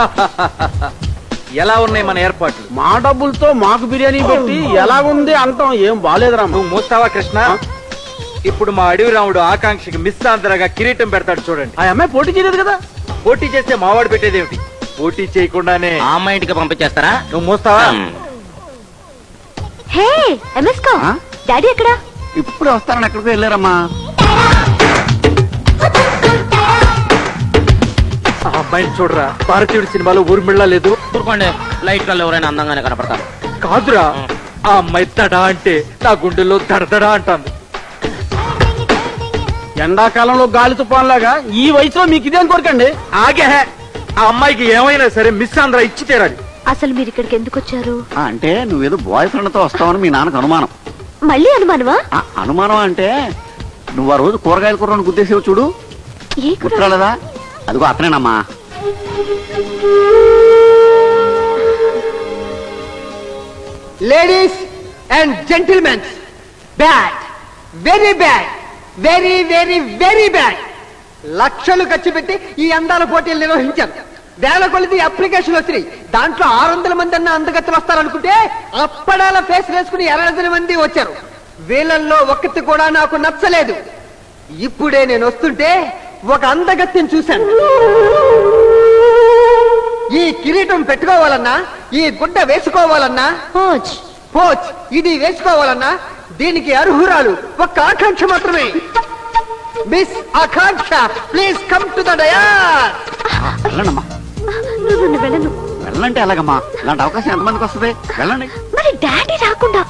ఎలా ఉన్నాయి మన ఏర్పాట్లు? మా డబ్బులతో మాకు బిర్యానీ పెట్టి ఎలాగుంది అంటాం ఏం బాలేదురా నువ్వు మోస్తావా కృష్ణ? ఇప్పుడు మా అడవి రాముడు ఆకాంక్షకి మిస్ ఆంధ్రగా కిరీటం పెడతాడు చూడండి. ఆ అమ్మాయి పోటీ చేయలేదు కదా? పోటీ చేస్తే మావాడు పెట్టేదేమిటి పోటీ చేయకుండానే. ఆ అమ్మాయి ఇంటికి పంపించేస్తారా? నువ్వు మోస్తావా? హే ఎంఎస్కో ఆ? డాడీ ఎక్కడా? ఇప్పుడు వస్తారని ఎక్కడికి వెళ్ళారమ్మా. అమ్మాయిని చూడరా? భారతీయుడు సినిమాలో ఊర్మిళ్ళ లేదు. ఊరుకోండి. లైట్ కళ్ళు ఎవరైనా అందంగానే కనపడతారు. కాదురా ఆ. అమ్మాయి తడా అంటే నా గుండెల్లో దడదడా అంటాంది. ఎండాకాలంలో గాలి తుఫాన్లాగా ఈ వయసులో మీకు ఇదేం కోరికండి? ఆగే. ఆ అమ్మాయికి ఏమైనా సరే మిస్ ఆంధ్ర ఇచ్చి తీరాలి. అసలు మీరు ఇక్కడికి ఎందుకు వచ్చారు? అంటే నువ్వేదో బాయ్ ఫ్రెండ్తో వస్తావని మీ నాన్నకు అనుమానం. మళ్ళీ అనుమానమా? ఆ అనుమానం అంటే నువ్వు ఆ రోజు కూరగాయల కూరను గుద్దేసేవు చూడు. ఏ కూర? గుర్తురాలేదా అదిగో అతనేనమ్మా. Ladies and gentlemen bad very bad very very very bad లక్షలు ఖర్చు పెట్టి ఈ అందాల పోటీలు నిర్వహించారు. వేల కొలిది అప్లికేషన్ వచ్చినాయి. దాంట్లో ఆరు వందల మంది అన్న అందగత్తెలు వస్తారనుకుంటే అప్పడాల ఫేస్ వేసుకుని ఎరడజన మంది వచ్చారు. వీళ్ళల్లో ఒక్కటి కూడా నాకు నచ్చలేదు. ఇప్పుడే నేను వస్తుంటే ఒక అందగత్తెని చూశాను. ఈ కిరీటం పెట్టుకోవాలన్నా ఈ గుడ్డ వేసుకోవాలన్నా పోజ్. పోచ్ ఇది వేసుకోవాలన్నా దీనికి అర్హురాలు ఒక్క ఆకాంక్ష మాత్రమే. Miss Akanksha please come to the dais వెళ్ళండమ్మా నువ్వు నువ్వు వెళ్ళను? వెళ్ళంటే ఎలాగమ్మా? ఇలాంటి అవకాశం ఎంతమందికి వస్తుంది? వెళ్ళండి. మరి డాడీ రాకుండా.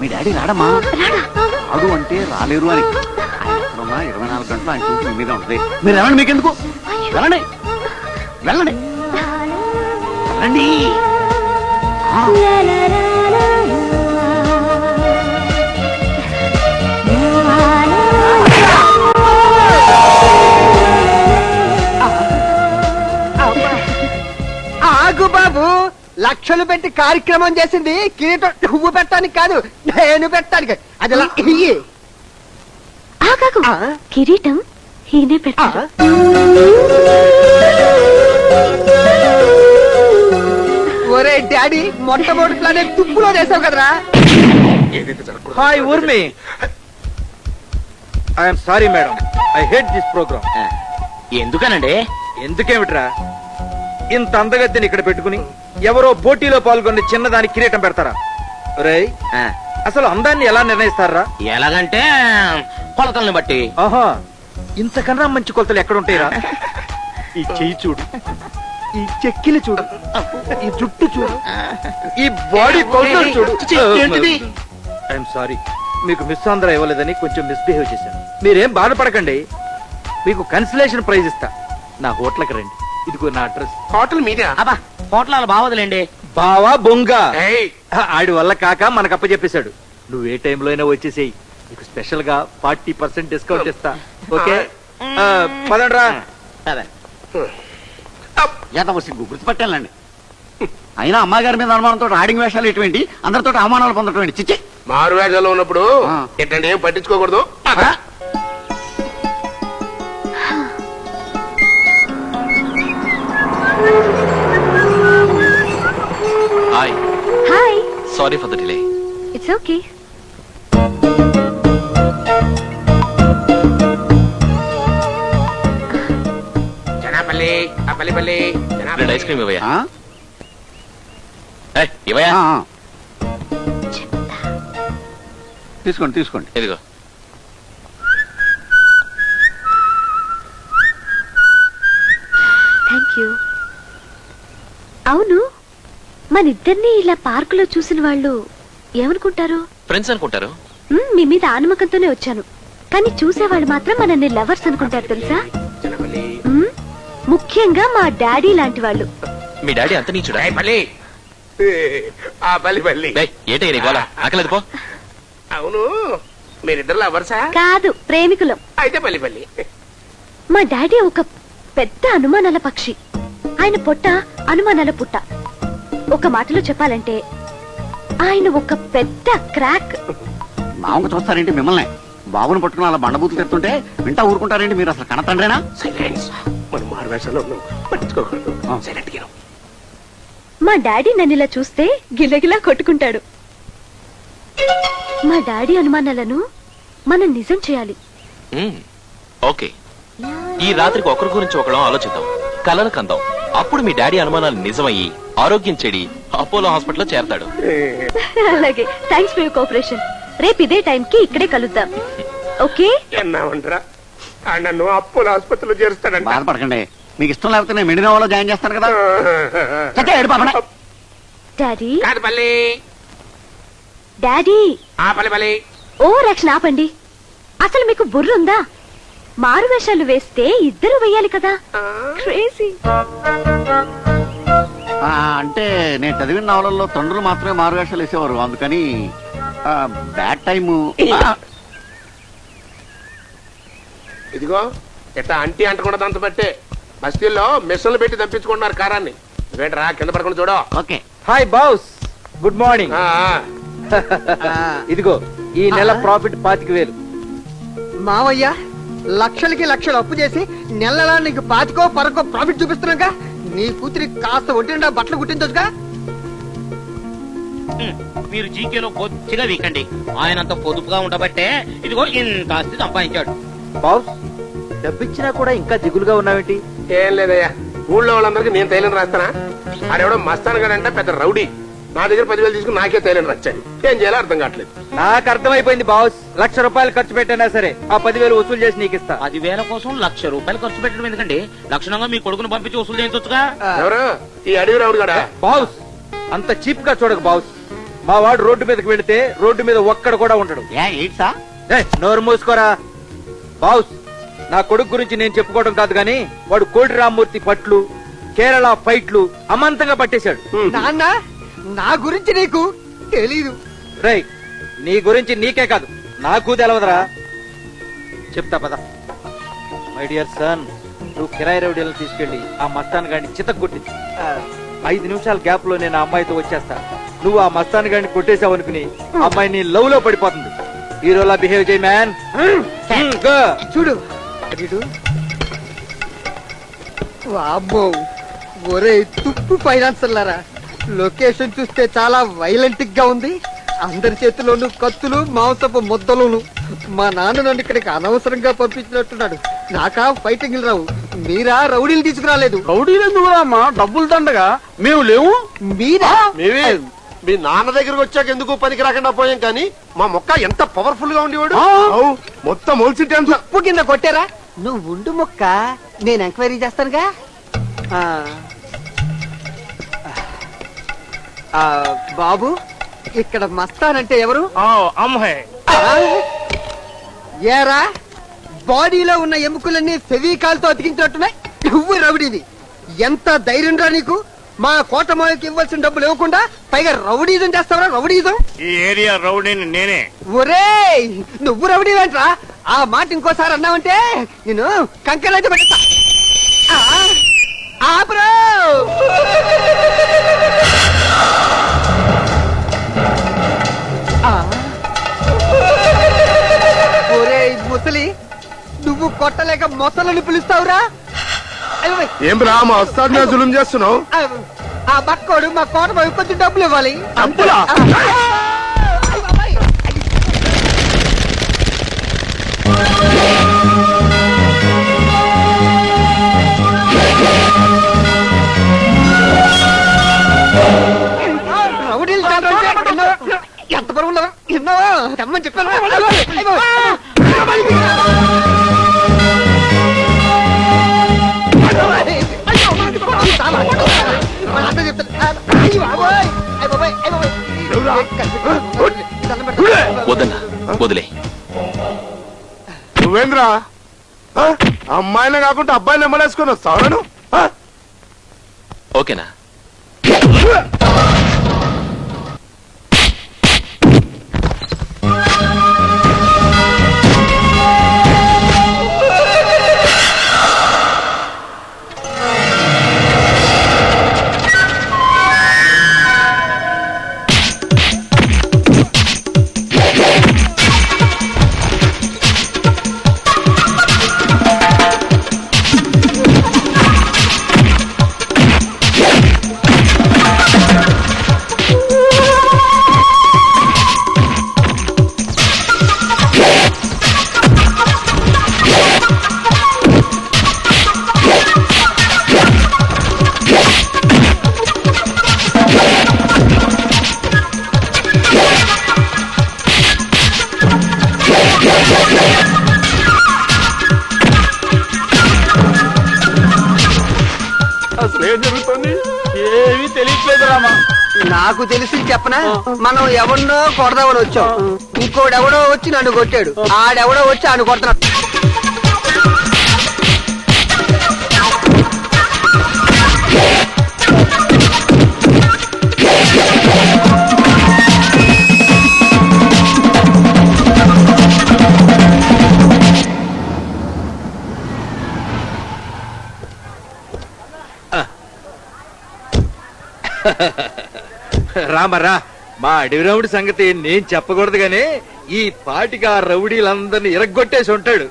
మీ డాడీ రాడమ్మా? రాడా? రాడు అంటే రాలేరు అని. ఆయన ఎక్కడున్నా ఇరవై నాలుగు గంటలు ఆయన చూసి మీద ఉంటుంది. మీరు వెళ్ళండి మీకెందుకు? వెళ్ళండి. వెళ్ళండి. ఆ, ఆగు బాబు. లక్షలు పెట్టి కార్యక్రమం చేసింది కిరీటం నువ్వు పెట్టడానికి కాదు నేను పెట్టడానికి. అది ఇలా ఇయ్యి. ఆగాకు ఆ? కిరీటం ఈయనే? మొట్టమొదటి ప్లానే తుప్పులో చేసావు కదరా? Hi Urmi. I'm sorry madam I hate this program ఎందుకనండి? ఎందుకేమిట్రా? ఇంత అందగత్తిని ఇక్కడ పెట్టుకుని ఎవరో పోటీలో పాల్గొని చిన్నదాని కిరీటం పెడతారా? ఆ, అసలు అందాన్ని ఎలా నిర్ణయిస్తారా? ఎలాగంటే కొలతల్ని బట్టి. ఆహా ఇంతకన్నా మంచి కొలతలు ఎక్కడుంటాయిరా ఈ చెయ్యి చూడు. ఈ చెక్కిలి చూడు. ఈ జుట్టు చూడు. ఈ బాడీ కొలతలు చూడు. ఏంటిది? ఐఎమ్ సారీ మీకు మిస్ ఆంధ్ర ఇవ్వలేదని కొంచెం మిస్బిహేవ్ చేశాను. మీరేం బాధపడకండి. మీకు కన్సలేషన్ ప్రైజ్ ఇస్తా. నా హోటల్కి రండి. ఇదిగో నా అడ్రస్ హోటల్ మీదే? అబ్బా హోటల్ బావదులేండి. బావా బొంగ. ఏయ్, ఆడి వల్ల కాక మనకు అప్పచెప్పేశాడు. నువ్వు ఏ టైంలో అయినా వచ్చేసేయి. నీకు స్పెషల్గా ఫార్టీ పర్సెంట్ డిస్కౌంట్ ఇస్తా. ఓకే? పదండ్రా. గుర్తుపట్టాలండి అయినా అమ్మగారి మీద అనుమానంతో ఆడింగ్ వేషాలు ఎటువంటి అందరితో అవమానాలు పొందటం ఏంటి? చిచ్చి. మారు వేషాల్లో ఉన్నప్పుడు ఏం పట్టించుకోకూడదు? పద. Hi hi sorry for the delay it's okay Janapalli ice cream ఇవ్వయా ఆ, ఆ. తీసుకోండి తీసుకోండి. ఇదిగో. థ్యాంక్ యూ అవును మన ఇద్దరిని ఇలా పార్కులో చూసిన వాళ్ళు ఏమనుకుంటారు? ఫ్రెండ్స్ అనుకుంటారు. మ్మ్, మీ మీద ఆనమకంతోనే వచ్చాను. కానీ చూసేవాళ్ళు మాత్రం మనల్ని లవర్స్ అనుకుంటారు తెలుసా? మ్మ్, ముఖ్యంగా మా డాడీ లాంటి వాళ్ళు. మీ డాడీ అంత నీచుడా? పల్లి ఆ ఏంటి గోల? ఆకలేదు పో అవును మీరిద్దరు లవర్సా కాదు ప్రేమికులం. అయితే మా డాడీ ఒక పెద్ద అనుమానాల పక్షి. ఆయన పొట్ట అనుమానాల పుట్ట. ఒక మాటలో చెప్పాలంటే ఆయన ఒక పెద్ద క్రాక్. మామూలు చూస్తారేంటి మిమ్మల్ని? బాబుని పట్టుకుని అలా బండబూతులు తెస్తుంటే వింటా ఊరుకుంటారేంటి మీరు అసలు కనతండ్రేనా సైలెన్స్ మనం మారువేషంలో ఉన్నాం. పట్టించుకోకూడదు. ఆ. సైలెంట్ మా డాడీ నన్ను ఇలా చూస్తే గిలగిలా కొట్టుకుంటాడు. మా డాడీ అనుమానాలను మనం నిజం చేయాలి. ఓకే. ఈ రాత్రికి ఒకరి గురించి ఒకళ్ళం ఆలోచిద్దాం. కలలు కందాం. అప్పుడు మీ డాడీ అనుమానాలు నిజమయ్యి ఆరోగ్యం చెడి అపోలో హాస్పిటల్లో చేరతాడు. అలాగే. థ్యాంక్స్ ఫర్ యూర్ కోఆపరేషన్ రేపు ఇదే టైంకి ఇక్కడే కలుద్దాం. ఓకే? ఎన్నామంటారా ఆ నన్ను అప్పుల ఆసుపత్రిలో చేరుస్తాడంట. బాధపడకండి. మీకు ఇష్టం లేకపోతే నేను మెడినోవాలో జాయిన్ చేస్తాను కదా. చచ్చా ఏడు పాపనే? డాడీ. కాదు పల్లి. డాడీ. ఆ పల్లి పల్లి. ఓ రక్షణ ఆపండి. అసలు మీకు బుర్రుందా? మారు వేషాలు వేస్తే ఇద్దరు వేయాలి కదా. క్రేజీ. ఆ, అంటే నేను చదివిన నవలల్లో తండ్రులు మాత్రమే మారువేషాలు వేసేవారు. అందుకని బ్యాడ్ టైము. ఇదిగో ఇట్లా అంటీ అంటకుండా దంత పట్టే. బస్తీల్లో మెషన్లు పెట్టి తప్పించుకుంటున్నారు కారాన్ని. నువ్వేంట్రా కింద పడకుండా చూడో. Okay. Hi boss good morning ఆ, ఆ. ఇదిగో ఈ నెల ప్రాఫిట్ పాతిక వేలు. మావయ్య లక్షలకి లక్షలు అప్పు చేసి నెలలా నీకు పాతికో పరకో ప్రాఫిట్ చూపిస్తున్నాగా నీ కూతురి కాస్త ఒంటిండా బట్టలు కుట్టించొచ్చుగా. మీరు జీకేలో కొద్దిగా వీకండి. ఆయనంత పొదుపుగా ఉండబట్టే ఇదిగో ఇంత ఆస్తి సంపాదించాడు. బాస్ డబ్బిచ్చినా కూడా ఇంకా దిగులుగా ఉన్నావేంటి? ఏం లేదయ్యా. ఊళ్ళో వాళ్ళందరికీ నేను తైలం రాస్తానా? ఆడెవడో మస్తాన్ గడంటే పెద్ద రౌడీ. నా దగ్గర పదివేలు తీసుకుని నాకే తైలం రాచాడు ఏం చేయాలో అర్థం కావట్లేదు. నాకు అర్థమైపోయింది బాస్. లక్ష రూపాయలు ఖర్చు పెట్టైనా సరే ఆ పదివేలు వసూలు చేసి నీకు ఇస్తా. పదివేల కోసం లక్ష రూపాయలు ఖర్చు పెట్టడం ఎందుకండి? లక్షణంగా మీ కొడుకును పంపించి వసూలు చేయించొచ్చుగా? ఎవరు? ఈ అడవి రౌడీ గడా? బాస్ అంత చీప్గా చూడకు బాస్. మా వాడు రోడ్డు మీదకి వెళితే రోడ్డు మీద ఒక్కడ కూడా ఉండడు. ఏ ఎయిట్సా ఏయ్, నోరు మూసుకోరా. బాస్ నా కొడుకు గురించి నేను చెప్పుకోవడం కాదు గాని వాడు కోటి రామ్మూర్తి పట్లు కేరళ ఫైట్లు అమాంతంగా పట్టేశాడు. నాన్న నా గురించి నీకు తెలీదు. రేయ్ నీ గురించి నీకే కాదు నాకు తెలవదురా. చెప్తా పద. మై డియర్ సన్ నువ్వు కిరాయి రౌడీలను తీసుకెళ్ళి ఆ మస్తాన్ గాడిని చితక్కొట్టింది ఐదు నిమిషాల గ్యాప్లో నేను ఆ అమ్మాయితో వచ్చేస్తా. నువ్వు ఆ మస్తాన్ గాడిని కొట్టేశావు అనుకుని అమ్మాయి నీ లవ్లో పడిపోతుంది. హీరోలా బిహేవ్ చేయి మ్యాన్. చూడు వీడు వామ్మో ఒరే తుప్పు ఫైనాన్సర్లారా. లొకేషన్ చూస్తే చాలా వైలెంట్గా ఉంది. అందరి చేతిలోను కత్తులు మాంసపు ముద్దలును. మా నాన్న నన్ను ఇక్కడికి అనవసరంగా పంపించినట్టున్నాడు. నాకా ఫైటింగ్ రావు. మీరా రౌడీలు తీసుకురాలేదు. రౌడీలు ఎందుకు రామ్మా డబ్బులు దండగా. మేము లేవు. మీరా? మేమే. మీ నాన్న దగ్గరకు వచ్చాక ఎందుకు పనికి రాకుండా పోయాం కానీ మా మొక్క ఎంత పవర్ఫుల్గా ఉండేవాడు? మొత్తం ఉప్పు కింద కొట్టారా? నువ్వు ఉండు మొక్క. నేను ఎంక్వైరీ చేస్తానుగా. ఆ. ఆ, బాబు ఇక్కడ మస్తానంటే ఎవరు? అమ్మాయి? ఏరా? బాడీలో ఉన్న ఎముకలన్నీ ఫెవికాల్తో అతికించినట్టున్నాయి నువ్వు రౌడీవి. ఎంత ధైర్యం రా నీకు? మా కోటమాయకి ఇవ్వాల్సిన డబ్బులు ఇవ్వకుండా పైగా రౌడీజం చేస్తావరా? రౌడీజం? ఈ ఏరియా రౌడీని నేనే. ఒరేయ్! నువ్వు రౌడీవేంట్రా? ఆ మాట ఇంకోసారి అన్నావంటే నేను పెడతా ఆ, ఆపురా. ముసలి నువ్వు కొట్టలేక మొసలని పిలుస్తావురా? ఏం రా మా వస్తాద్ మీద జులుం చేస్తున్నావు? ఆ, బక్కోడు మా కోట కొంచెం డబ్బులు ఇవ్వాలి. అయ్య బాబాయ్. అయ్య బాబాయ్. దండం పెడతాను. వద్దన్నా వదిలే నువ్వేంద్రా? అమ్మాయినే కాకుండా అబ్బాయిని ఎమ్మలేసుకొని వస్తావు ఓకేనా నాకు తెలిసి చెప్పనా? మనం ఎవరినో కొడదామని వచ్చాం. ఇంకోడెవడో వచ్చి నన్ను కొట్టాడు. ఆడెవడో వచ్చి ఆడు కొడుతున్నాడు. రామరా మా అడవి రౌడి సంగతి నేను చెప్పకూడదు గానీ ఈ పాటికి ఆ రౌడీలందరినీ ఇరగ్గొట్టేసి ఉంటాడు.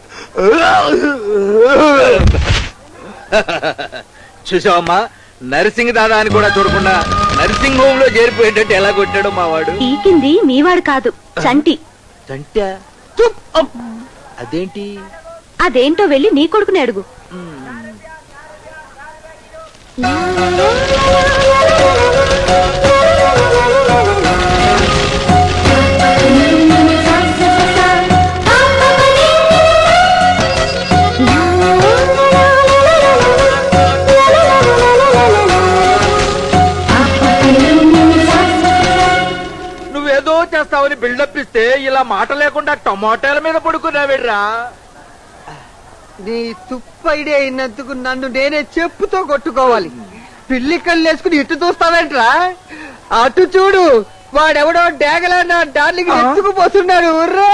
చూసావమ్మా నర్సింగ్ దాదా అని కూడా చూడకుండా నర్సింగ్ హోమ్లో చేరిపోయేటట్టు ఎలా కొట్టాడు మా వాడు. పీకింది మీవాడు కాదు చంటి. అదేంటి? అదేంటో వెళ్ళి నీ కొడుకుని అడుగు. చేస్తావని బిల్డప్ ఇస్తే ఇలా మాట లేకుండా టమాటాల మీద పడుకున్నావేడ్రా? నీ తుప్పు ఐడియా అయినందుకు నన్ను నేనే చెప్పుతో కొట్టుకోవాలి. పిల్లి కళ్ళు వేసుకుని ఇటు చూస్తావేంట్రా? అటు చూడు వాడెవడో డేగలా నా డార్లింగ్ ఎత్తుకుపోతున్నాడు. రే